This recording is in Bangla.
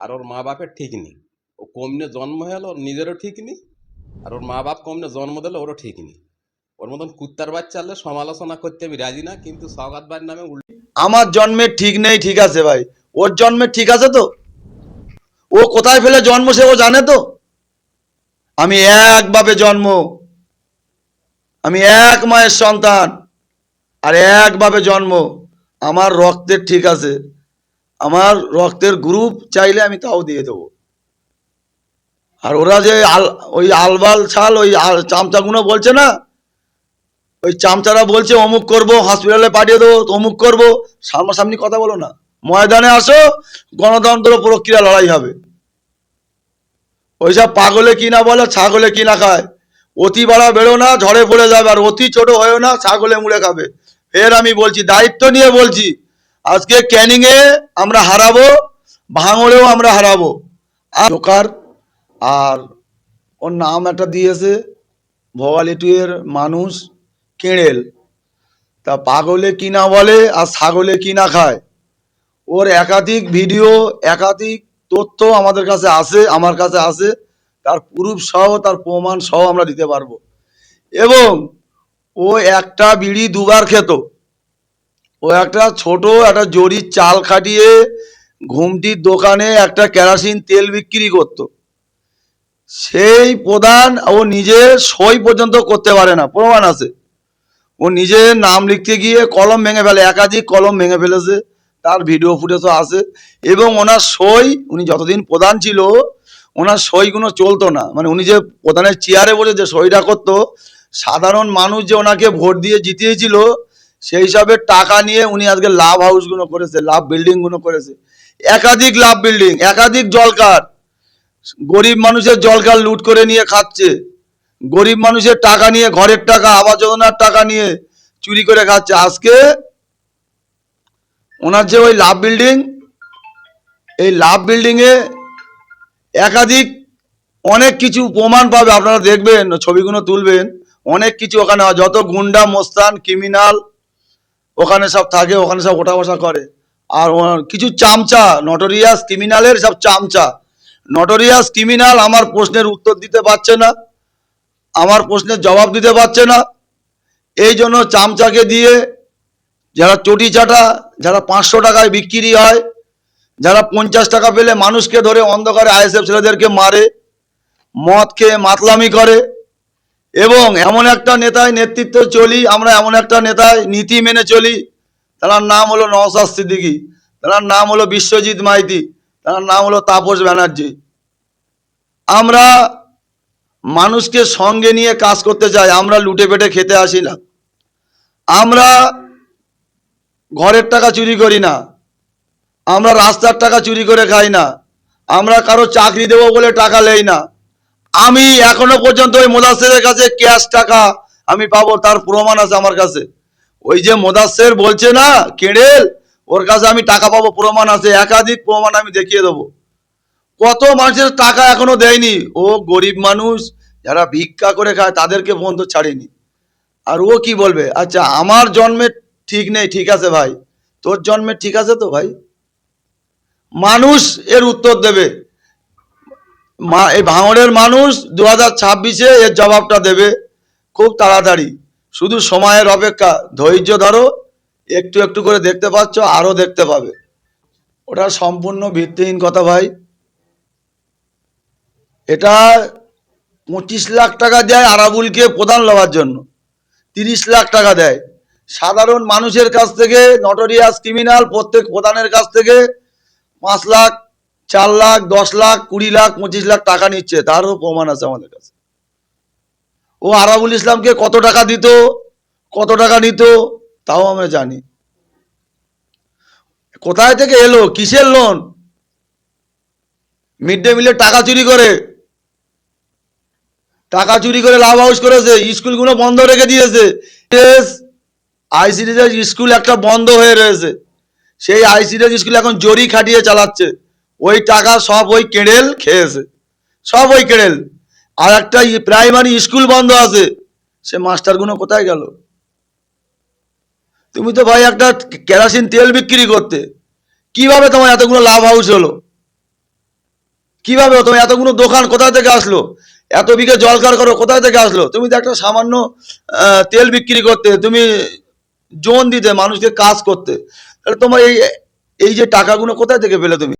আর ওর মা বাপের ঠিক নেই। ও কমনে জন্ম হলো, ওর নিজেরও ঠিক নেই, আর ওর মা বাপ কমনে জন্ম দিলে ওরও ঠিক নেই। ওর মতন কুত্তার বাচ্চা হলে সমালোচনা করতে আমি রাজি না, কিন্তু সৌগাত ভাইয়ের নামে উল্টো আমার জন্মের ঠিক নেই, ঠিক আছে ভাই। ওর জন্মের ঠিক আছে তো? ও কোথায় ফেলে জন্ম সে ও জানে তো? আমি একভাবে জন্ম। আমি এক মায়ের সন্তান, আর একভাবে জন্ম। আমার রক্তের ঠিক আছে। আমার রক্তের গ্রুপ চাইলে আমি তাও দিয়ে দেবো। আর ওরা যে আল, ওই আলবাল ছাল, ওই চামচাগুলো বলছে না? ওই চামচারা বলছে, অমুক করব হসপিটালে পাঠিয়ে দেবো, অমুক করব। সামনাসামনি কথা বলো না। ময়দানে আসো, গণতন্ত্র প্রক্রিয়া লড়াই হবে। ওইসব পাগলে কি না বলে, ছাগলে কি না খায়। অতি বাড়া বেরো না, ঝড়ে পড়ে যাবে। আর অতি ছোট হয়েও না, ছাগলে মুড়ে খাবে। ফের আমি বলছি, দায়িত্ব নিয়ে বলছি আজকে ক্যানিংয়ে আমরা হারাবো ভাঙড়েও আমরা হারাবো। জোকার, আর ওর নাম একটা দিয়েছে ভোগালী টুয়ের মানুষ কেড়েল। তা পাগলে কি না বলে আর ছাগলে কি না খায়? ওর একাধিক ভিডিও, একাধিক তথ্য আমাদের কাছে আছে, আমার কাছে আছে। তার প্রুফ সহ, তার প্রমাণ সহ আমরা দিতে পারব। এবং ও একটা বিড়ি দুবার খেত। ও একটা ছোট একটা জরির চাল খাটিয়ে ঘুমটির দোকানে একটা কেরাসিন তেল বিক্রি করতো। সেই প্রধান ও নিজে সই পর্যন্ত করতে পারে না, প্রমাণ আছে। ও নিজে নাম লিখতে গিয়ে কলম ভেঙে ফেলে, একাধিক কলম ভেঙে ফেলেছে, তার ভিডিও ফুটেজও আছে এবং ওনার সই, উনি যতদিন প্রধান ছিল, ওনার সইগুলো চলতো না। মানে উনি যে প্রধানের চেয়ারে বসে যে সইটা করতো, সাধারণ মানুষ যে ওনাকে ভোট দিয়ে জিতিয়েছিল সেই হিসাবে টাকা নিয়ে উনি আজকে লাভ হাউসগুলো করেছে, লাভ বিল্ডিংগুলো করেছে। একাধিক লাভ বিল্ডিং, একাধিক জলকার। গরিব মানুষের জলকার লুট করে নিয়ে খাচ্ছে। গরিব মানুষের টাকা নিয়ে, ঘরের টাকা, আবাস যোজনার টাকা নিয়ে চুরি করে খাচ্ছে। আজকে ওনার যে ওই লাভ বিল্ডিং, এই লাভ বিল্ডিংয়ে একাধিক অনেক কিছু প্রমাণ পাবে। আপনারা দেখবেন, ছবিগুলো তুলবেন, অনেক কিছু ওখানে যত গুন্ডা, মোস্তান, ক্রিমিনাল ওখানে সব থাকে, ওখানে সব ওঠা বসা করে। আর কিছু চামচা নটোরিয়াস ক্রিমিনালের সব চামচা। নটোরিয়াস ক্রিমিনাল আমার প্রশ্নের উত্তর দিতে পারছে না, আমার প্রশ্নের জবাব দিতে পারছে না। এই জন্য চামচাকে দিয়ে যারা চটি চাটা, যারা পাঁচশো টাকায় বিক্রি হয়, যারা পঞ্চাশ টাকা পেলে মানুষকে ধরে অন্ধকারে আইএসএফ ছেলেদেরকে মারে, মদ খেয়ে মাতলামি করে এবং এমন একটা নেতায় নেতৃত্ব চলি, আমরা এমন একটা নেতায় নীতি মেনে চলি। তার নাম হলো নওসাদ সিদ্দিকী, তার নাম হলো বিশ্বজিৎ মাইতি, তার নাম হলো তাপস ব্যানার্জি। আমরা মানুষকে সঙ্গে নিয়ে কাজ করতে চাই, আমরা লুটে পেটে খেতে আসি না। আমরা ঘরের টাকা চুরি করি না। আমরা রাস্তার টাকা চুরি করে খাই না। আমরা কারও চাকরি দেবো বলে টাকা লেই না। আমি এখনও পর্যন্ত ওই মোদাসের কাছে ক্যাশ টাকা আমি পাবো, তার প্রমাণ আছে আমার কাছে। ওই যে মোদাসের বলছে না, কেড়েল, ওর কাছে আমি টাকা পাবো, প্রমাণ আছে, একাধিক প্রমাণ আমি দেখিয়ে দেবো। কত মানুষের টাকা এখনও দেয়নি। ও গরিব মানুষ, যারা ভিক্ষা করে খায়, তাদেরকে পর্যন্ত ছাড়েনি। আর ও কি বলবে? আচ্ছা আমার জন্মের ঠিক নেই, ঠিক আছে ভাই। তোর জন্মের ঠিক আছে তো ভাই? মানুষ এর উত্তর দেবে। মা, এই ভাঙড়ের মানুষ দু হাজার ছাব্বিশে এর জবাবটা দেবে। খুব তাড়াতাড়ি। শুধু সময়ের অপেক্ষা। ধৈর্য ধরো। একটু একটু করে দেখতে পাচ্ছ আরও দেখতে পাবে। ওটা সম্পূর্ণ ভিত্তিহীন কথা ভাই। এটা পঁচিশ লাখ টাকা দেয় আরাবুলকে প্রধান লওয়ার জন্য। তিরিশ লাখ টাকা দেয়। সাধারণ মানুষের কাছ থেকে নটোরিয়াস ক্রিমিনাল প্রত্যেক প্রধানের কাছ থেকে পাঁচ লাখ চার লাখ, দশ লাখ, কুড়ি লাখ, পঁচিশ লাখ টাকা নিচ্ছে। তারও প্রমাণ আছে আমাদের কাছে। ও আরাবুল ইসলামকে কত টাকা দিত? কত টাকা নিত? তাও আমরা জানি। কোথায় থেকে এলো? কিসের লোন মিড ডে মিলের টাকা চুরি করে। টাকা চুরি করে লাভ হাউস করেছে। স্কুলগুলো বন্ধ রেখে দিয়েছে। আইসিডিএস স্কুল একটা বন্ধ হয়ে রয়েছে। সেই আইসিডিএস স্কুল এখন জরি খাটিয়ে চালাচ্ছে। ওই টাকা সব ওই কেড়েল খেয়েছে। সব ওই কেড়েল। আর একটা প্রাইমারি স্কুল বন্ধ আছে। সে মাস্টারগুলো কোথায় গেল? তুমি তো ভাই একটা কেরাসিন তেল বিক্রি করতে। কীভাবে তোমার এতগুলো লাভ হাউস হলো? কীভাবে তোমার এতগুলো দোকান কোথা থেকে আসলো? এত বিঘে জল কার করো কোথায় থেকে আসলো? তুমি তো একটা সামান্য তেল বিক্রি করতে, তুমি জোন দিতে, মানুষকে কাজ করতে। তাহলে তোমার এই এই যে টাকাগুলো কোথায় থেকে পেলে তুমি?